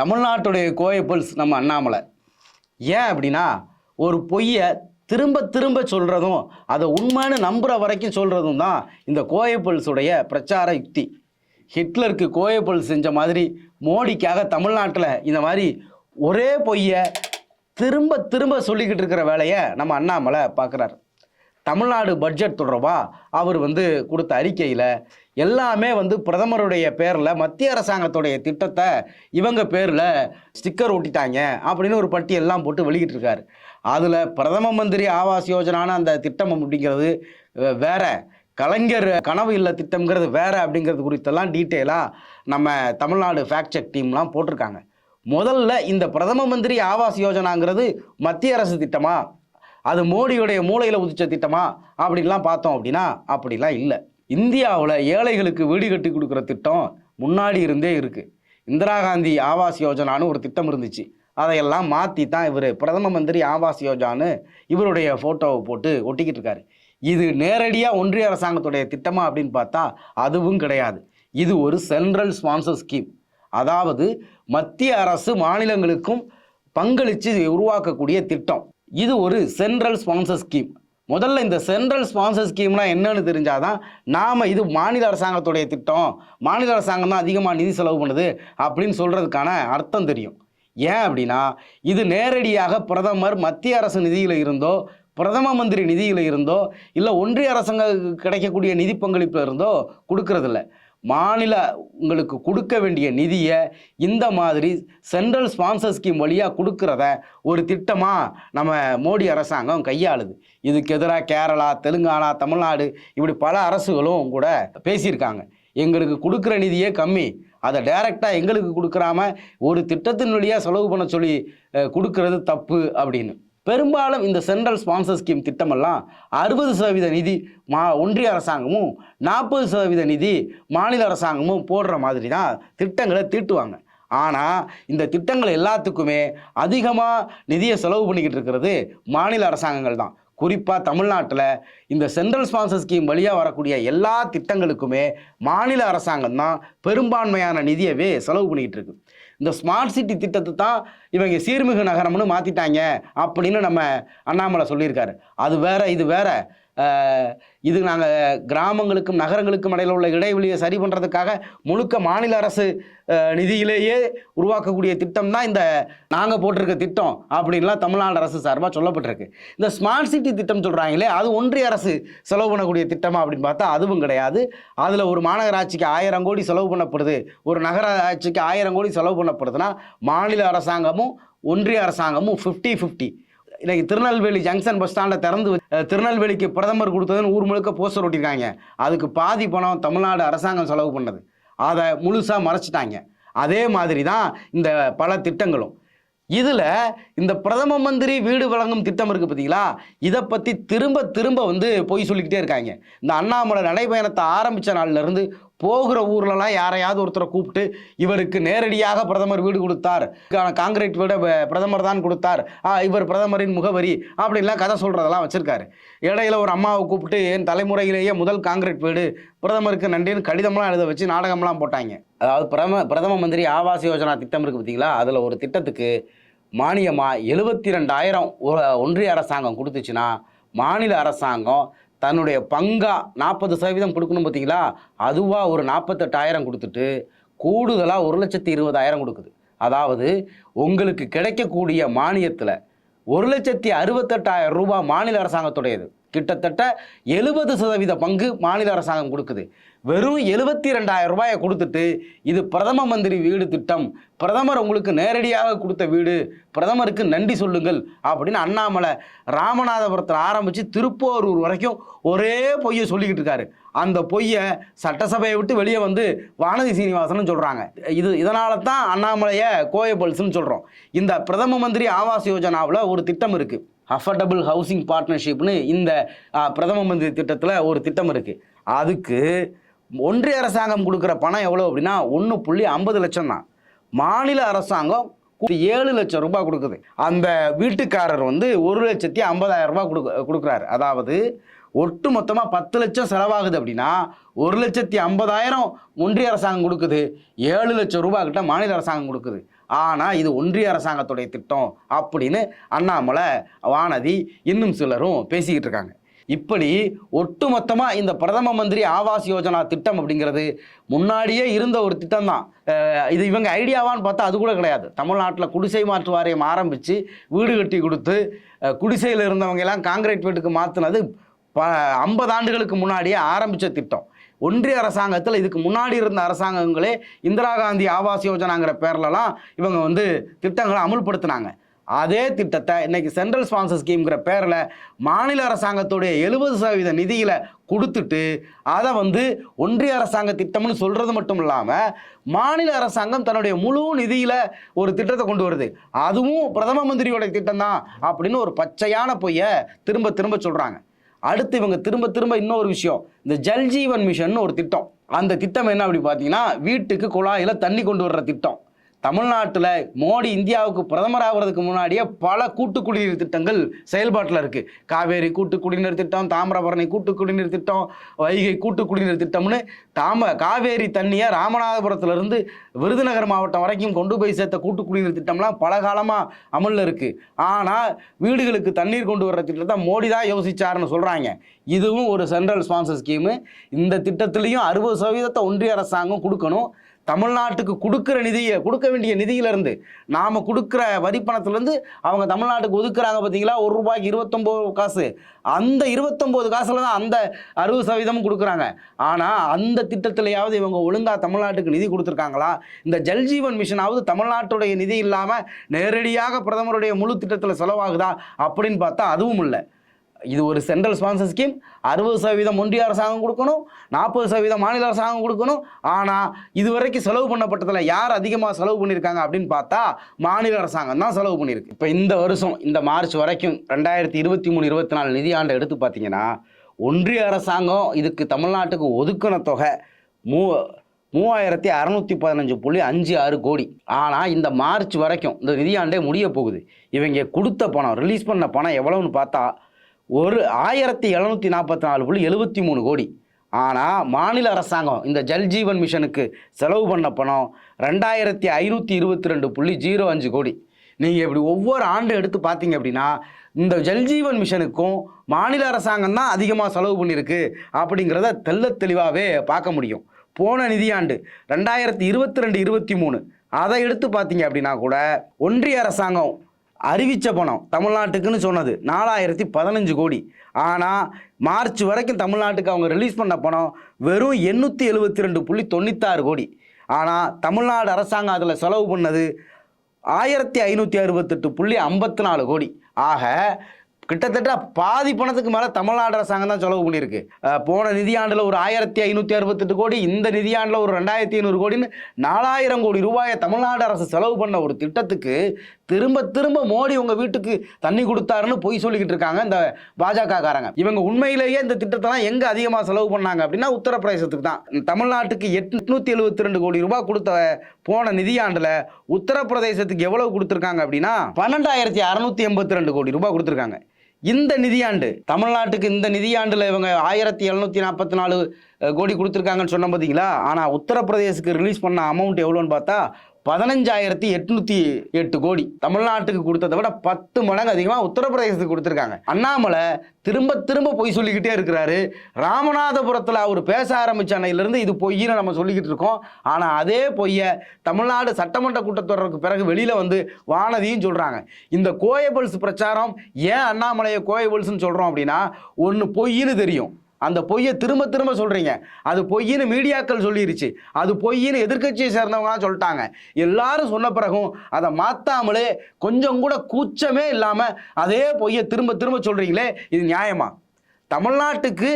தமிழ்நாட்டுடைய கோயபிள்ஸ் நம்ம அண்ணாமலை. ஏன் அப்படின்னா ஒரு பொய்யை திரும்ப திரும்ப சொல்கிறதும் அதை உண்மைன்னு நம்புகிற வரைக்கும் சொல்கிறதும் தான் இந்த கோயபிள்ஸுடைய பிரச்சார யுக்தி. ஹிட்லருக்கு கோயபிள்ஸ் செஞ்ச மாதிரி மோடிக்காக தமிழ்நாட்டில் இந்த மாதிரி ஒரே பொய்யை திரும்ப திரும்ப சொல்லிக்கிட்டு இருக்கிற வேலையை நம்ம அண்ணாமலை பார்க்குறாரு. தமிழ்நாடு பட்ஜெட் தொடர்பாக அவர் வந்து கொடுத்த அறிக்கையில் எல்லாமே வந்து பிரதமருடைய பேரில் மத்திய அரசாங்கத்துடைய திட்டத்தை இவங்க பேரில் ஸ்டிக்கர் ஒட்டிட்டாங்க அப்படின்னு ஒரு பட்டியெல்லாம் போட்டு வெளியிட்டிருக்காரு. அதில் பிரதம மந்திரி ஆவாஸ் யோஜனான அந்த திட்டம் அப்படிங்கிறது வேற. கலைஞர் கனவு இல்லை திட்டம்ங்கிறது வேற அப்படிங்கிறது குறித்தெல்லாம் டீட்டெயிலாக நம்ம தமிழ்நாடு ஃபேக்ட் செக் டீம்லாம் போட்டிருக்காங்க. முதல்ல இந்த பிரதம மந்திரி ஆவாஸ் யோஜனாங்கிறது மத்திய அரசு திட்டமா? அது மோடியுடைய மூளையில் உதிச்ச திட்டமா? அப்படின்லாம் பார்த்தோம் அப்படின்னா அப்படிலாம் இல்லை. இந்தியாவில் ஏழைகளுக்கு வீடு கட்டி கொடுக்குற திட்டம் முன்னாடி இருந்தே இருக்குது இந்திரா காந்தி ஆவாஸ் யோஜனான்னு ஒரு திட்டம் இருந்துச்சு. அதையெல்லாம் மாற்றி தான் இவர். பிரதம மந்திரி ஆவாஸ் யோஜான்னு இவருடைய ஃபோட்டோவை போட்டு ஒட்டிக்கிட்டு இருக்காரு. இது நேரடியாக ஒன்றிய அரசாங்கத்துடைய திட்டமா அப்படின்னு பார்த்தா அதுவும் கிடையாது. இது ஒரு சென்ட்ரல் ஸ்பான்சர் ஸ்கீம். அதாவது மத்திய அரசு மாநிலங்களுக்கும் பங்களித்து உருவாக்கக்கூடிய திட்டம். இது ஒரு சென்ட்ரல் ஸ்பான்சர் ஸ்கீம் முதல்ல இந்த சென்ட்ரல் ஸ்பான்சர் ஸ்கீம்னா என்னன்னு தெரிஞ்சாதான் நாம் இது மாநில அரசாங்கத்துடைய திட்டம் மாநில அரசாங்கம் தான் அதிகமாக நிதி செலவு பண்ணுது அப்படின்னு சொல்கிறதுக்கான அர்த்தம் தெரியும். ஏன் அப்படின்னா இது நேரடியாக பிரதமர் மத்திய அரசு நிதியில் இருந்தோ பிரதம மந்திரி நிதியில் இருந்தோ இல்லை ஒன்றிய அரசாங்க கிடைக்கக்கூடிய நிதி பங்களிப்பில் இருந்தோ கொடுக்கறதில்ல. மாநில உங்களுக்கு கொடுக்க வேண்டிய நிதியை இந்த மாதிரி சென்ட்ரல் ஸ்பான்சர் ஸ்கீம் வழியாக கொடுக்கறத ஒரு திட்டமாக நம்ம மோடி அரசாங்கம் கையாளுது. இதுக்கு எதிராக கேரளா தெலுங்கானா தமிழ்நாடு இப்படி பல அரசுகளும் கூட பேசியிருக்காங்க. எங்களுக்கு கொடுக்குற நிதியே கம்மி. அதை டைரெக்டாக எங்களுக்கு கொடுக்குறாம ஒரு திட்டத்தின் வழியாக செலவு பண்ண சொல்லி கொடுக்கறது தப்பு அப்படின்னு. பெரும்பாலும் இந்த சென்ட்ரல் ஸ்பான்சர் ஸ்கீம் திட்டமெல்லாம் அறுபது சதவீத நிதி மா ஒன்றிய அரசாங்கமும் நாற்பது சதவீத நிதி மாநில அரசாங்கமும் போடுற மாதிரி தான் திட்டங்களை தீட்டுவாங்க. ஆனால் இந்த திட்டங்கள் எல்லாத்துக்குமே அதிகமாக நிதியை செலவு பண்ணிக்கிட்டு இருக்கிறது மாநில அரசாங்கங்கள் தான். குறிப்பாக தமிழ்நாட்டில் இந்த சென்ட்ரல் ஸ்பான்சர் ஸ்கீம் வழியாக வரக்கூடிய எல்லா திட்டங்களுக்குமே மாநில அரசாங்கம் தான் பெரும்பான்மையான நிதியவே செலவு பண்ணிக்கிட்டு இருக்கு. இந்த ஸ்மார்ட் சிட்டி திட்டத்தை தான் இவங்க சீர்மிகு நகரம்னு மாற்றிட்டாங்க அப்படின்னு நம்ம அண்ணாமலை சொல்லியிருக்காரு. அது வேற இது வேற. இது நாங்கள் கிராமங்களுக்கும் நகரங்களுக்கும் இடையில உள்ள இடைவெளியை சரி பண்ணுறதுக்காக முழுக்க மாநில அரசு நிதியிலேயே உருவாக்கக்கூடிய திட்டம் தான் இந்த நாங்கள் போட்டிருக்க திட்டம் அப்படின்லாம் தமிழ்நாடு அரசு சார்பாக சொல்லப்பட்டிருக்கு. இந்த ஸ்மார்ட் சிட்டி திட்டம் சொல்கிறாங்களே அது ஒன்றிய அரசு செலவு பண்ணக்கூடிய திட்டமா அப்படின்னு பார்த்தா அதுவும் கிடையாது. அதில் ஒரு மாநகராட்சிக்கு ஆயிரம் கோடி செலவு பண்ணப்படுது ஒரு நகராட்சிக்கு ஆயிரம் கோடி செலவு பண்ணப்படுதுன்னா மாநில அரசாங்கமும் ஒன்றிய அரசாங்கமும் ஃபிஃப்டி ஃபிஃப்டி இன்னைக்கு திருநெல்வேலி ஜங்ஷன் பஸ் ஸ்டாண்டை திறந்து திருநெல்வேலிக்கு பிரதமர் கொடுத்ததுன்னு ஊர் முழுக்க போஸ்டர் ஒட்டியிருக்காங்க. அதுக்கு பாதி பணம் தமிழ்நாடு அரசாங்கம் செலவு பண்ணது. அதை முழுசாக மறைச்சிட்டாங்க. அதே மாதிரி தான் இந்த பல திட்டங்களும். இதில் இந்த பிரதம மந்திரி வீடு வழங்கும் திட்டம் இருக்குது பார்த்தீங்களா இதை பற்றி திரும்ப திரும்ப வந்து பொய் சொல்லிக்கிட்டே இருக்காங்க. இந்த அண்ணாமலை நடைபயணத்தை ஆரம்பித்த நாள்லேருந்து போகிற ஊர்லலாம் யாரையாவது ஒருத்தரை கூப்பிட்டு இவருக்கு நேரடியாக பிரதமர் வீடு கொடுத்தார். காங்கிரீட் வீட பிரதமர் தான் கொடுத்தார். ஆ, இவர் பிரதமரின் முகவரி அப்படின்லாம் கதை சொல்கிறதெல்லாம் வச்சுருக்காரு. இடையில ஒரு அம்மாவை கூப்பிட்டு என் தலைமுறையிலேயே முதல் காங்கிரீட் வீடு பிரதமருக்கு நன்றின்னு கடிதம்லாம் எழுத வச்சு நாடகம்லாம் போட்டாங்க. அதாவது பிரதம பிரதம மந்திரி ஆவாஸ் யோஜனா திட்டம் இருக்குது பார்த்தீங்களா? அதில் ஒரு திட்டத்துக்கு மானியமாக எழுபத்தி ரெண்டாயிரம் ஒன்றிய அரசாங்கம் கொடுத்துச்சுன்னா மாநில அரசாங்கம் தன்னுடைய பங்கா நாற்பது சதவீதம் கொடுக்கணும் பார்த்தீங்களா? அதுவாக ஒரு நாற்பத்தெட்டாயிரம் கொடுத்துட்டு கூடுதலாக ஒரு லட்சத்தி இருபதாயிரம் கொடுக்குது. அதாவது உங்களுக்கு கிடைக்கக்கூடிய மானியத்தில் ஒரு லட்சத்தி அறுபத்தெட்டாயிரம் ரூபாய் மாநில அரசாங்கத்துடையது. கிட்டத்தட்ட எழுபது சதவீத பங்கு மாநில அரசாங்கம் கொடுக்குது. வெறும் எழுபத்தி ரெண்டாயிரம் ரூபாயை கொடுத்துட்டு இது பிரதம மந்திரி வீடு திட்டம். பிரதமர் உங்களுக்கு நேரடியாக கொடுத்த வீடு. பிரதமருக்கு நன்றி சொல்லுங்கள் அப்படின்னு அண்ணாமலை ராமநாதபுரத்தில் ஆரம்பித்து திருப்போரூர் வரைக்கும் ஒரே பொய்யை சொல்லிக்கிட்டு இருக்காரு. அந்த பொய்யை சட்டசபையை விட்டு வெளியே வந்து வானதி சீனிவாசன் சொல்கிறாங்க இது இதனால தான் அண்ணாமலையை கோயபல்ஸ்ன்னு சொல்கிறோம் இந்த பிரதம மந்திரி ஆவாஸ் யோஜனாவில் ஒரு திட்டம் இருக்குது அஃபர்டபுள் ஹவுசிங் பார்ட்னர்ஷிப்னு இந்த பிரதம மந்திரி திட்டத்தில் ஒரு திட்டம் இருக்குது அதுக்கு ஒன்றிய அரசாங்கம் கொடுக்குற பணம் எவ்வளோ அப்படின்னா ஒன்று புள்ளி ஐம்பது லட்சம் தான். மாநில அரசாங்கம் ஏழு லட்சம் ரூபாய் கொடுக்குது. அந்த வீட்டுக்காரர் வந்து ஒரு லட்சத்தி ஐம்பதாயிரம் ரூபாய் கொடுக்க கொடுக்குறாரு. அதாவது ஒட்டு மொத்தமாக பத்து லட்சம் செலவாகுது அப்படின்னா ஒரு லட்சத்தி ஐம்பதாயிரம் ஒன்றிய அரசாங்கம் கொடுக்குது. ஏழு லட்சம் ரூபாய் கிட்ட மாநில அரசாங்கம் கொடுக்குது. ஆனால் இது ஒன்றிய அரசாங்கத்துடைய திட்டம் அப்படின்னு அண்ணாமலை வானதி இன்னும் சிலரும் பேசிக்கிட்டு இருக்காங்க. இப்படி ஒட்டுமொத்தமாக இந்த பிரதம மந்திரி ஆவாஸ் யோஜனா திட்டம் அப்படிங்கிறது முன்னாடியே இருந்த ஒரு திட்டம் தான் இது இவங்க ஐடியாவான்னு பார்த்தா அது கூட கிடையாது. தமிழ்நாட்டில் குடிசை மாற்று வாரியம் ஆரம்பித்து வீடு கட்டி கொடுத்து குடிசையில் இருந்தவங்க எல்லாம் காங்கிரீட் வீட்டுக்கு மாற்றினது ப ஐம்பது ஆண்டுகளுக்கு முன்னாடியே ஆரம்பித்த திட்டம். ஒன்றிய அரசாங்கத்தில் இதுக்கு முன்னாடி இருந்த அரசாங்கங்களே இந்திரா காந்தி ஆவாஸ் யோஜனாங்கிற பேர்லலாம் இவங்க வந்து திட்டங்களை அமுல்படுத்தினாங்க. அதே திட்டத்தை இன்னைக்கு சென்ட்ரல் ஸ்பான்சர் ஸ்கீம்ங்கிற பேரில் மாநில அரசாங்கத்துடைய எழுபது சதவீத நிதியில் கொடுத்துட்டு அதை வந்து ஒன்றிய அரசாங்க திட்டம்னு சொல்கிறது மட்டும் இல்லாமல் மாநில அரசாங்கம் தன்னுடைய முழு நிதியில் ஒரு திட்டத்தை கொண்டு வருது. அதுவும் பிரதம மந்திரியோட திட்டம் தான் அப்படின்னு ஒரு பச்சையான பொய்யை திரும்ப திரும்ப சொல்கிறாங்க அடுத்து இவங்க திரும்ப திரும்ப இன்னொரு விஷயம் இந்த ஜல்ஜீவன் மிஷன் ஒரு திட்டம். அந்த திட்டம் என்ன அப்படி பார்த்தீங்கன்னா வீட்டுக்கு குழாயில் தண்ணி கொண்டு வர்ற திட்டம். தமிழ்நாட்டில் மோடி இந்தியாவுக்கு பிரதமர் ஆகிறதுக்கு முன்னாடியே பல கூட்டு குடிநீர் திட்டங்கள் செயல்பாட்டில் இருக்குது காவேரி கூட்டு குடிநீர் திட்டம் தாமிரபரணி கூட்டு குடிநீர் திட்டம் வைகை கூட்டு குடிநீர் திட்டம்னு தாம காவேரி தண்ணியை ராமநாதபுரத்துலேருந்து விருதுநகர் மாவட்டம் வரைக்கும் கொண்டு போய் சேர்த்த கூட்டு குடிநீர் திட்டம்லாம் பல காலமாக அமலில் இருக்குது ஆனால் வீடுகளுக்கு தண்ணீர் கொண்டு வர்ற திட்டத்தை மோடி தான் யோசிச்சாருன்னு சொல்கிறாங்க இதுவும் ஒரு சென்ட்ரல் ஸ்பான்சர் ஸ்கீமு. இந்த திட்டத்துலேயும் அறுபது சதவீதத்தை ஒன்றிய அரசாங்கம் கொடுக்கணும். தமிழ்நாட்டுக்கு கொடுக்குற நிதியை கொடுக்க வேண்டிய நிதியிலேருந்து நாம் கொடுக்குற வரிப்பணத்துலேருந்து அவங்க தமிழ்நாட்டுக்கு ஒதுக்குறாங்க பார்த்தீங்களா? ஒரு ரூபாய்க்கு இருபத்தொம்போது காசு. அந்த இருபத்தொம்போது காசில் தான் அந்த அறுபது சதவீதமும் கொடுக்குறாங்க. ஆனால் அந்த திட்டத்திலையாவது இவங்க ஒழுங்காக தமிழ்நாட்டுக்கு நிதி கொடுத்துருக்காங்களா? இந்த ஜல்ஜீவன் மிஷனாவது தமிழ்நாட்டுடைய நிதி இல்லாமல் நேரடியாக பிரதமருடைய முழு திட்டத்தில் செலவாகுதா? அப்படின்னு பார்த்தா அதுவும் இல்லை. இது ஒரு சென்ட்ரல் ஸ்பான்சர் ஸ்கீம் அறுபது சதவீதம் ஒன்றிய அரசாங்கம் கொடுக்கணும். நாற்பது சதவீதம் மாநில அரசாங்கம் கொடுக்கணும். ஆனால் இதுவரைக்கும் செலவு பண்ணப்பட்டதில் யார் அதிகமாக செலவு பண்ணியிருக்காங்க அப்படின்னு பார்த்தா மாநில அரசாங்கம் தான் செலவு பண்ணியிருக்கு. இப்போ இந்த வருஷம் இந்த மார்ச் வரைக்கும் ரெண்டாயிரத்தி இருபத்தி மூணு இருபத்தி நாலு நிதியாண்டை எடுத்து பார்த்தீங்கன்னா ஒன்றிய அரசாங்கம் இதுக்கு தமிழ்நாட்டுக்கு ஒதுக்கின தொகை மூ மூவாயிரத்தி அறநூற்றி பதினஞ்சு புள்ளி அஞ்சு ஆறு கோடி. ஆனால் இந்த மார்ச் வரைக்கும் இந்த நிதியாண்டே முடிய போகுது. இவங்க கொடுத்த பணம் ரிலீஸ் பண்ண பணம் எவ்வளோன்னு பார்த்தா ஒரு ஆயிரத்தி எழுநூற்றி நாற்பத்தி நாலு புள்ளி எழுபத்தி மூணு கோடி. ஆனால் மாநில அரசாங்கம் இந்த ஜல்ஜீவன் மிஷனுக்கு செலவு பண்ண பணம் ரெண்டாயிரத்தி ஐநூற்றி இருபத்தி ரெண்டு புள்ளி ஜீரோ அஞ்சு கோடி. நீங்கள் இப்படி ஒவ்வொரு ஆண்டு எடுத்து பார்த்தீங்க அப்படின்னா இந்த ஜல்ஜீவன் மிஷனுக்கும் மாநில அரசாங்கம் தான் அதிகமாக செலவு பண்ணியிருக்கு அப்படிங்கிறத தெள்ளத் தெளிவாகவே பார்க்க முடியும். போன நிதியாண்டு ரெண்டாயிரத்தி இருபத்தி ரெண்டு இருபத்தி மூணு அதை எடுத்து பார்த்தீங்க அப்படின்னா கூட ஒன்றிய அரசாங்கம் அறிவித்த பணம் தமிழ்நாட்டுக்குன்னு சொன்னது. நாலாயிரத்தி பதினஞ்சு கோடி. ஆனால் மார்ச் வரைக்கும் தமிழ்நாட்டுக்கு அவங்க ரிலீஸ் பண்ண பணம் வெறும் எண்ணூற்றி எழுபத்தி ரெண்டு புள்ளி தொண்ணூத்தாறு கோடி. ஆனால் தமிழ்நாடு அரசாங்கம் அதில் செலவு பண்ணது ஆயிரத்தி ஐநூற்றி அறுபத்தெட்டு புள்ளி ஐம்பத்தி நாலு கோடி. ஆக கிட்டத்தட்ட பாதி பணத்துக்கு மேலே தமிழ்நாடு அரசாங்கம் தான் செலவு பண்ணியிருக்கு. போன நிதியாண்டில் ஒரு ஆயிரத்தி ஐநூற்றி அறுபத்தெட்டு கோடி இந்த நிதியாண்டில் ஒரு ரெண்டாயிரத்தி ஐநூறு கோடின்னு நாலாயிரம் கோடி ரூபாயை தமிழ்நாடு அரசு செலவு பண்ண ஒரு திட்டத்துக்கு திரும்ப திரும்ப மோடி உங்கள் வீட்டுக்கு தண்ணி கொடுத்தாருன்னு பொய் சொல்லிக்கிட்டு இருக்காங்க இந்த பாஜகக்காரங்க இவங்க உண்மையிலேயே இந்த திட்டத்தெல்லாம் எங்கே அதிகமாக செலவு பண்ணாங்க அப்படின்னா உத்தரப்பிரதேசத்துக்கு தான். தமிழ்நாட்டுக்கு எட்நூற்றி எழுபத்தி ரெண்டு கோடி ரூபாய் கொடுத்த போன நிதியாண்டில் உத்தரப்பிரதேசத்துக்கு எவ்வளவு கொடுத்துருக்காங்க அப்படின்னா பன்னெண்டாயிரத்தி அறநூற்றி எண்பத்தி ரெண்டு கோடி ரூபாய் கொடுத்துருக்காங்க. இந்த நிதியாண்டு தமிழ்நாட்டுக்கு இந்த நிதியாண்டில் இவங்க ஆயிரத்தி எழுநூற்றி நாற்பத்தி நாலு கோடி கொடுத்துருக்காங்கன்னு சொன்ன பார்த்தீங்களா ஆனால் உத்தரப்பிரதேசுக்கு ரிலீஸ் பண்ண அமௌண்ட் எவ்வளோன்னு பார்த்தா பதினஞ்சாயிரத்தி எட்நூத்தி எட்டு கோடி. தமிழ்நாட்டுக்கு கொடுத்ததை விட பத்து மடங்கு அதிகமாக உத்தரப்பிரதேசத்துக்கு கொடுத்துருக்காங்க. அண்ணாமலை திரும்ப திரும்ப பொய் சொல்லிக்கிட்டே இருக்கிறாரு. ராமநாதபுரத்தில் அவர் பேச ஆரம்பிச்ச அன்னையிலிருந்து இது பொய்ன்னு நம்ம சொல்லிக்கிட்டு இருக்கோம். ஆனால் அதே பொய்யை தமிழ்நாடு சட்டமன்ற கூட்டத்தொடருக்கு பிறகு வெளியில் வந்து வானதியும் சொல்கிறாங்க இந்த கோயபல்ஸ் பிரச்சாரம் ஏன் அண்ணாமலையை கோயபல்ஸ்ன்னு சொல்கிறோம் அப்படின்னா ஒன்று பொய்ன்னு தெரியும். அந்த பொய்யை திரும்ப திரும்ப சொல்கிறீங்க அது பொய்ன்னு மீடியாக்கள் சொல்லிருச்சு. அது பொய்ன்னு எதிர்க்கட்சியை சேர்ந்தவங்களாம் சொல்லிட்டாங்க. எல்லாரும் சொன்ன பிறகும் அதை மாற்றாமலே கொஞ்சம் கூட கூச்சமே இல்லாமல் அதே பொய்யை திரும்ப திரும்ப சொல்கிறீங்களே இது நியாயமா? தமிழ்நாட்டுக்கு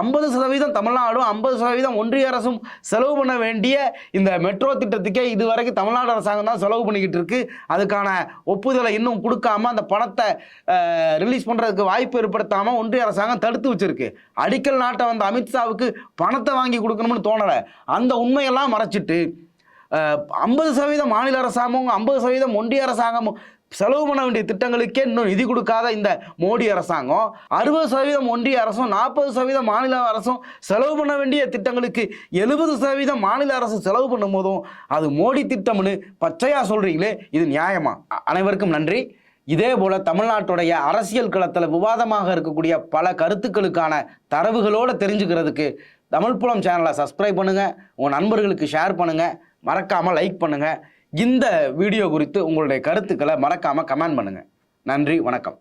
ஐம்பது சதவீதம் தமிழ்நாடும் ஐம்பது சதவீதம் ஒன்றிய அரசும் செலவு பண்ண வேண்டிய இந்த மெட்ரோ திட்டத்துக்கே இது வரைக்கும் தமிழ்நாடு அரசாங்கம் தான் செலவு பண்ணிக்கிட்டு இருக்கு. அதுக்கான ஒப்புதலை இன்னும் கொடுக்காம அந்த பணத்தை ரிலீஸ் பண்ணுறதுக்கு வாய்ப்பு ஏற்படுத்தாமல் ஒன்றிய அரசாங்கம் தடுத்து வச்சிருக்கு. அடிக்கல் நாட்டை வந்த அமித்ஷாவுக்கு பணத்தை வாங்கி கொடுக்கணும்னு தோணலை. அந்த உண்மையெல்லாம் மறைச்சிட்டு ஐம்பது சதவீதம் மாநில அரசாங்கமும் ஐம்பது சதவீதம் ஒன்றிய அரசாங்கமும் செலவு பண்ண வேண்டிய திட்டங்களுக்கே இன்னும் நிதி கொடுக்காத இந்த மோடி அரசாங்கம் அறுபது சதவீதம் ஒன்றிய அரசும் நாற்பது சதவீதம் மாநில அரசும் செலவு பண்ண வேண்டிய திட்டங்களுக்கு எழுபது சதவீதம் மாநில அரசு செலவு பண்ணும் போதும் அது மோடி திட்டம்னு பச்சையா சொல்கிறீங்களே இது நியாயமா? அனைவருக்கும் நன்றி. இதே போல தமிழ்நாட்டுடைய அரசியல் களத்தில் விவாதமாக இருக்கக்கூடிய பல கருத்துக்களுக்கான தரவுகளோடு தெரிஞ்சுக்கிறதுக்கு தமிழ் புலம் சேனலை சப்ஸ்கிரைப் பண்ணுங்கள் உங்கள் நண்பர்களுக்கு ஷேர் பண்ணுங்கள் மறக்காமல் லைக் பண்ணுங்கள் இந்த வீடியோ குறித்து உங்களுடைய கருத்துக்களை மறக்காமல் கமெண்ட் பண்ணுங்கள் நன்றி வணக்கம்.